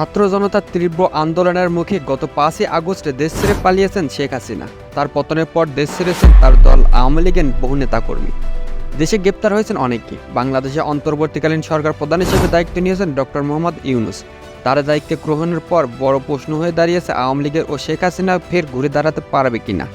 ছাত্র জনতার তীব্র আন্দোলনের মুখে গত পাঁচই আগস্টে দেশ ছেড়ে পালিয়েছেন শেখ হাসিনা। তার পতনের পর দেশ ছেড়েছেন তার দল আওয়ামী লীগের বহু নেতাকর্মী। দেশে গ্রেপ্তার হয়েছেন অনেকেই। বাংলাদেশে অন্তর্বর্তীকালীন সরকার প্রধান হিসেবে দায়িত্ব নিয়েছেন ডক্টর মোহাম্মদ ইউনুস। তার দায়িত্বে গ্রহণের পর বড় প্রশ্ন হয়ে দাঁড়িয়েছে আওয়ামী লীগের ও শেখ হাসিনা ফের ঘুরে দাঁড়াতে পারবে কিনা।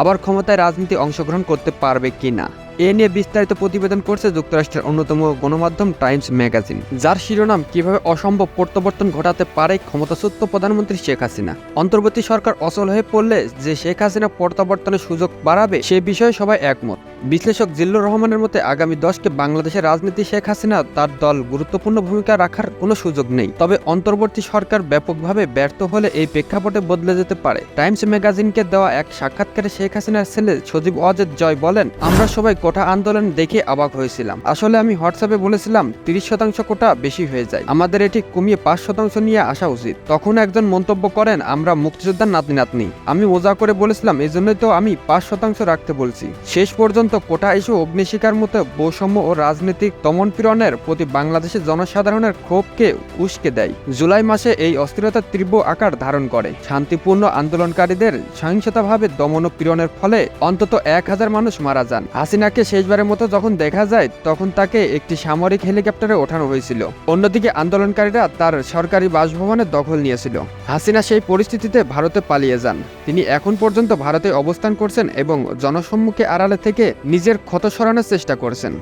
আবার ক্ষমতায় রাজনীতি অংশগ্রহণ করতে পারবে কিনা? এ নিয়ে বিস্তারিত প্রতিবেদন করছে যুক্তরাষ্ট্রের অন্যতম গণমাধ্যম টাইমস ম্যাগাজিন, যার শিরোনাম কীভাবে অসম্ভব প্রত্যাবর্তন ঘটাতে পারে ক্ষমতাচ্যুত প্রধানমন্ত্রী শেখ হাসিনা। অন্তর্বর্তী সরকার অচল হয়ে পড়লে যে শেখ হাসিনা প্রত্যাবর্তনের সুযোগ বাড়াবে সে বিষয়ে সবাই একমত। বিশ্লেষক জিল্লুর রহমানের মতে, আগামী দশকে বাংলাদেশের রাজনীতি শেখ হাসিনা তার দল গুরুত্বপূর্ণ ভূমিকা রাখার কোনো সুযোগ নেই। তবে অন্তর্বর্তী সরকার ব্যাপকভাবে ব্যর্থ হলে এই প্রেক্ষাপটে বদলে যেতে পারে। টাইমস ম্যাগাজিনকে দেওয়া এক সাক্ষাৎকারে শেখ হাসিনার ছেলে সজীব ওয়াজেদ জয় বলেন, আমরা সবাই কোটা আন্দোলন দেখে অবাক হয়েছিলাম। আসলে আমি হোয়াটসঅ্যাপে বলেছিলাম, তিরিশ শতাংশ কোটা বেশি হয়ে যায়। আমাদের এটি কমিয়ে পাঁচ শতাংশ নিয়ে আসা উচিত। তখন একজন মন্তব্য করেন, আমরা মুক্তিযোদ্ধার নাতনি নাতনি আমি মজা করে বলেছিলাম এই জন্যই তো আমি পাঁচ শতাংশ রাখতে বলছি। শেষ পর্যন্ত কোটা ইস্যু অগ্নিশিকার মতো বৈষম্য ও রাজনৈতিক দমনপীড়নের প্রতি বাংলাদেশের জনসাধারণের ক্ষোভকে উস্কে দেয়। জুলাই মাসে এই অস্থিরতা তীব্র আকার ধারণ করে। শান্তিপূর্ণ আন্দোলনকারীদের সহিংসতাভাবে দমন ও পীড়নের ফলে অন্তত এক হাজার মানুষ মারা যান। হাসিনাকে শেষবারের মতো যখন দেখা যায়, তখন তাকে একটি সামরিক হেলিকপ্টারে ওঠানো হয়েছিল। অন্যদিকে আন্দোলনকারীরা তার সরকারি বাসভবনের দখল নিয়েছিল। হাসিনা সেই পরিস্থিতিতে ভারতে পালিয়ে যান। তিনি এখন পর্যন্ত ভারতে অবস্থান করছেন এবং জনসম্মুখে আড়ালে থেকে নিজের ক্ষত সরানোর চেষ্টা করছেন।